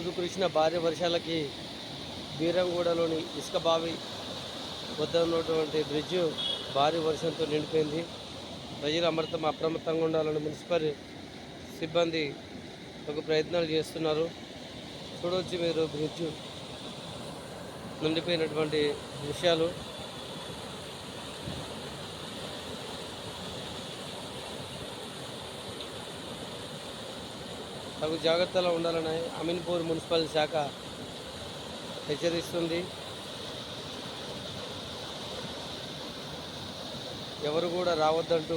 ఈరోజు కురిసిన భారీ వర్షాలకి బీరంగూడలోని ఇసుక బావి వద్ద ఉన్నటువంటి బ్రిడ్జ్ భారీ వర్షంతో నిండిపోయింది. ప్రజలు అమృతం అప్రమత్తంగా ఉండాలని మున్సిపల్ సిబ్బంది ఒక ప్రయత్నాలు చేస్తున్నారు. చూడవచ్చు మీరు బ్రిడ్జ్ నిండిపోయినటువంటి దృశ్యాలు. తగు జాగ్రత్తలో ఉండాలని అమీన్పూర్ మున్సిపల్ శాఖ హెచ్చరిస్తుంది. ఎవరు కూడా రావద్దంటూ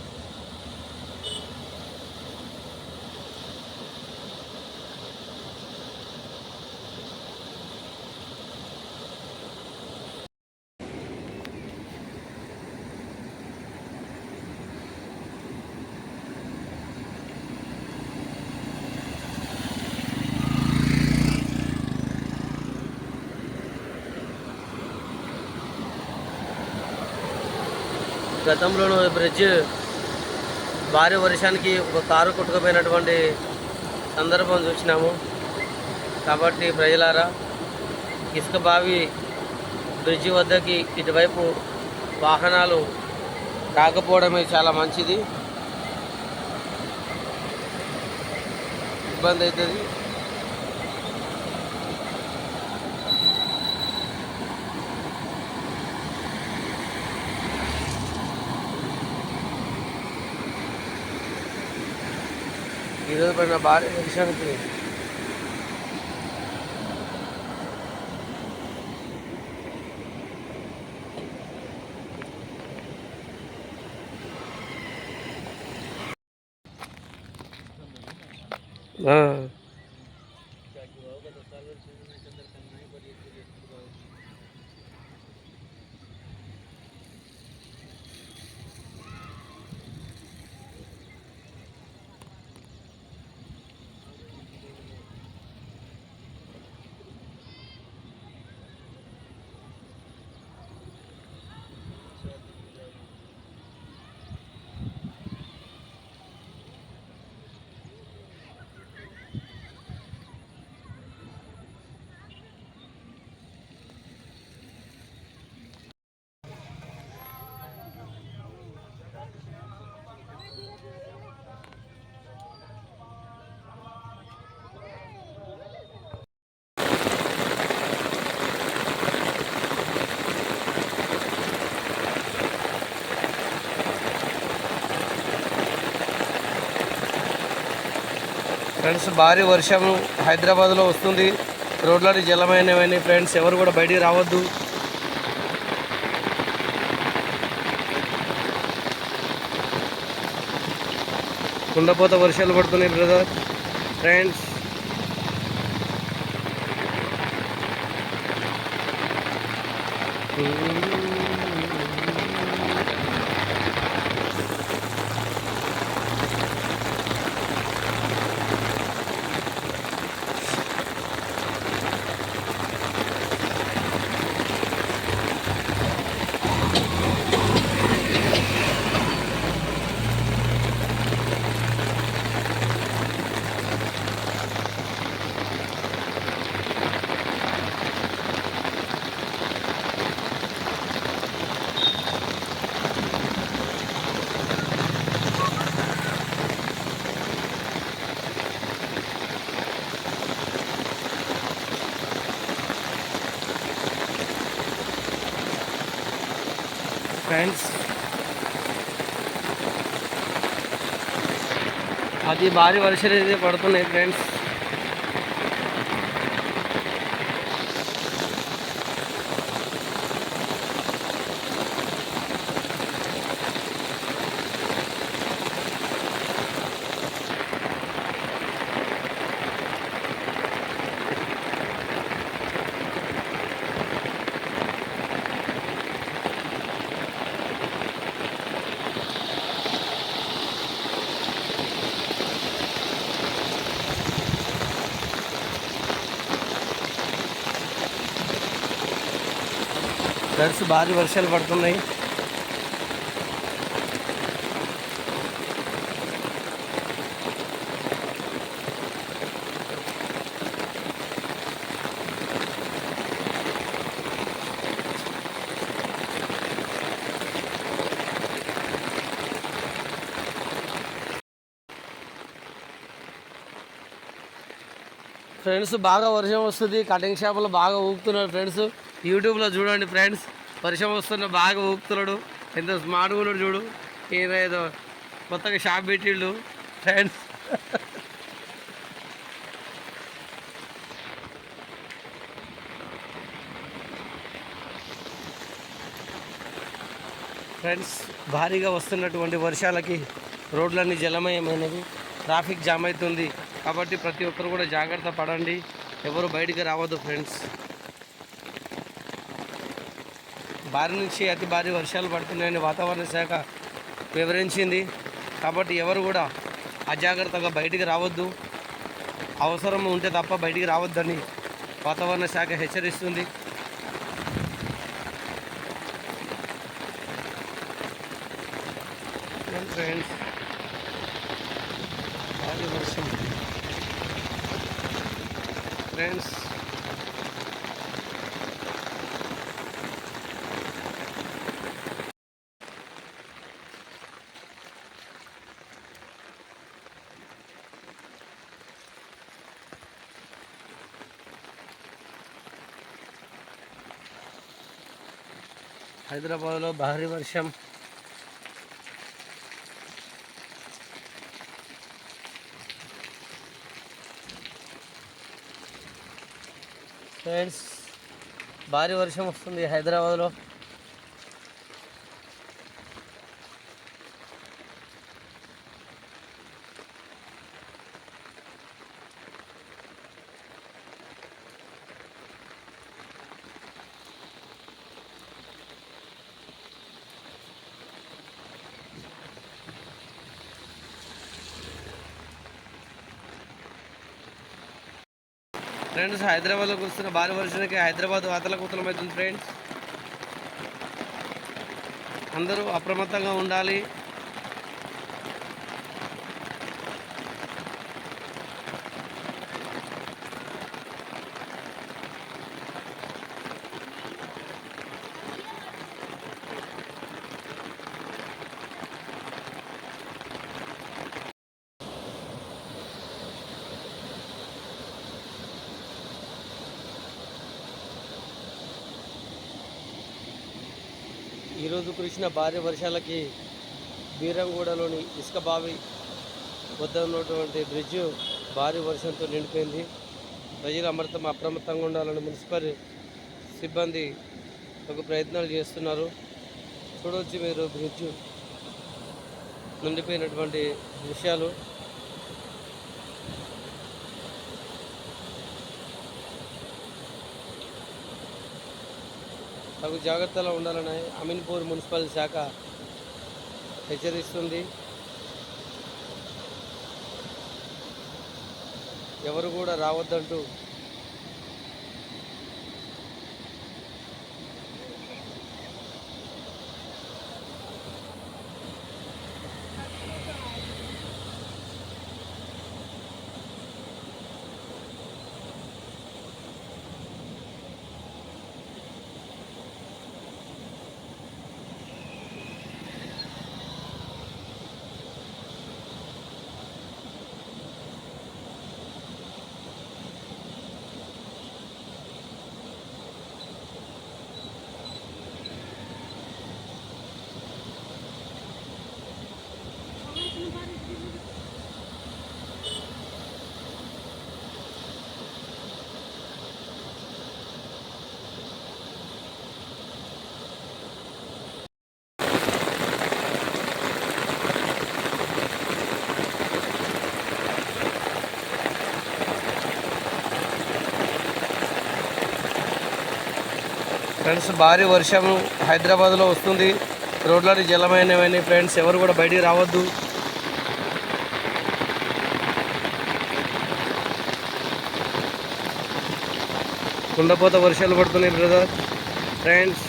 గతంలోనూ బ్రిడ్జ్ భారీ వర్షానికి ఒక కారు కొట్టుకుపోయినటువంటి సందర్భం చూసినాము. కాబట్టి ప్రజలారా ఇసుక బావి బ్రిడ్జి వద్దకి ఇటువైపు వాహనాలు రాకపోవడమే చాలా మంచిది. ఇబ్బంది అవుతుంది ఈరోజు పడిన భారీ వర్షానికి ఆ. ఫ్రెండ్స్ భారీ వర్షం హైదరాబాద్లో వస్తుంది. రోడ్లన్నీ జలమైనవని ఫ్రెండ్స్ ఎవరు కూడా బయటికి రావద్దు. కుండపోత వర్షాలు పడుతున్నాయి బ్రదర్. ఫ్రెండ్స్ ఫ్రెండ్స్ అది భారీ వర్షాలు అయితే పడుతున్నాయి ఫ్రెండ్స్ ఫ్రెండ్స్ భారీ వర్షాలు పడుతున్నాయి. ఫ్రెండ్స్ బాగా వర్షం వస్తుంది. కటింగ్ షాపులు బాగా ఊపుతున్నారు ఫ్రెండ్స్ యూట్యూబ్లో చూడండి ఫ్రెండ్స్. వర్షం వస్తున్న బాగా ఊపుతున్నాడు. ఎంత స్మార్ట్గా ఉన్నాడు చూడు. ఈయన ఏదో కొత్తగా షాప్ పెట్టిళ్ళు ఫ్రెండ్స్. ఫ్రెండ్స్ భారీగా వస్తున్నటువంటి వర్షాలకి రోడ్లన్నీ జలమయమైనవి. ట్రాఫిక్ జామ్ అవుతుంది. కాబట్టి ప్రతి ఒక్కరు కూడా జాగ్రత్త పడండి. ఎవరు బయటికి రావద్దు ఫ్రెండ్స్. భారీ నుంచి అతి భారీ వర్షాలు పడుతున్నాయని వాతావరణ శాఖ వివరించింది. కాబట్టి ఎవరు కూడా అజాగ్రత్తగా బయటికి రావద్దు. అవసరం ఉంటే తప్ప బయటికి రావద్దని వాతావరణ శాఖ హెచ్చరిస్తుంది. ఫ్రెండ్స్ భారీ వర్షం. ఫ్రెండ్స్ హైదరాబాద్లో భారీ వర్షం. ఫ్రెండ్స్ భారీ వర్షం వస్తుంది హైదరాబాద్లో. ఫ్రెండ్స్ హైదరాబాద్లో కురుస్తున్న భారీ వర్షానికి హైదరాబాద్ అతలకుతలమవుతుంది ఫ్రెండ్స్ అందరూ అప్రమత్తంగా ఉండాలి. ఈరోజు కురిసిన భారీ వర్షాలకి బీరంగూడలోని ఇసుక బావి వద్ద ఉన్నటువంటి బ్రిడ్జ్ భారీ వర్షంతో నిండిపోయింది. ప్రజలు అమృతం అప్రమత్తంగా ఉండాలని మున్సిపల్ సిబ్బంది ఒక ప్రయత్నాలు చేస్తున్నారు. చూడవచ్చు మీరు బ్రిడ్జ్ నిండిపోయినటువంటి దృశ్యాలు. తగు జాగ్రత్తలో ఉండాలని అమీన్పూర్ మున్సిపల్ శాఖ హెచ్చరిస్తుంది. ఎవరు కూడా రావద్దంటూ ఫ్రెండ్స్ భారీ వర్షం హైదరాబాద్లో వస్తుంది. రోడ్లని జలమైనవని ఫ్రెండ్స్ ఎవరు కూడా బయటికి రావద్దు. కుండపోత వర్షాలు పడుతున్నాయి బ్రదర్. Friends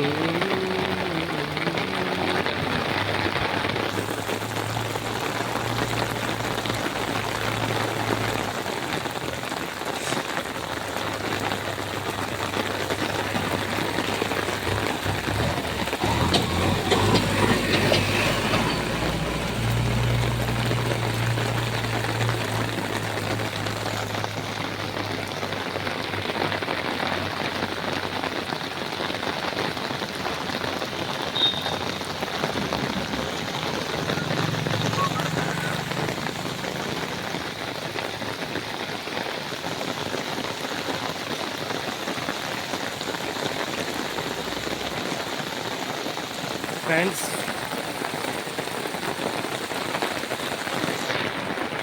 Mm-hmm. ఫ్రెండ్స్.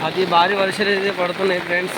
అది భారీ వర్షాలు అయితే పడుతున్నాయి ఫ్రెండ్స్.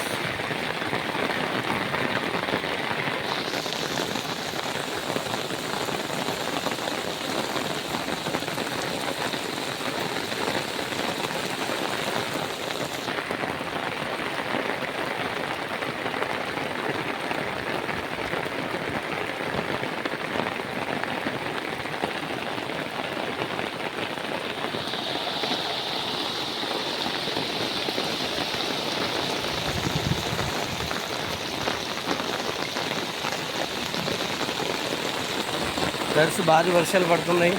ఫ్రెండ్స్ భారీ వర్షాలు పడుతున్నాయి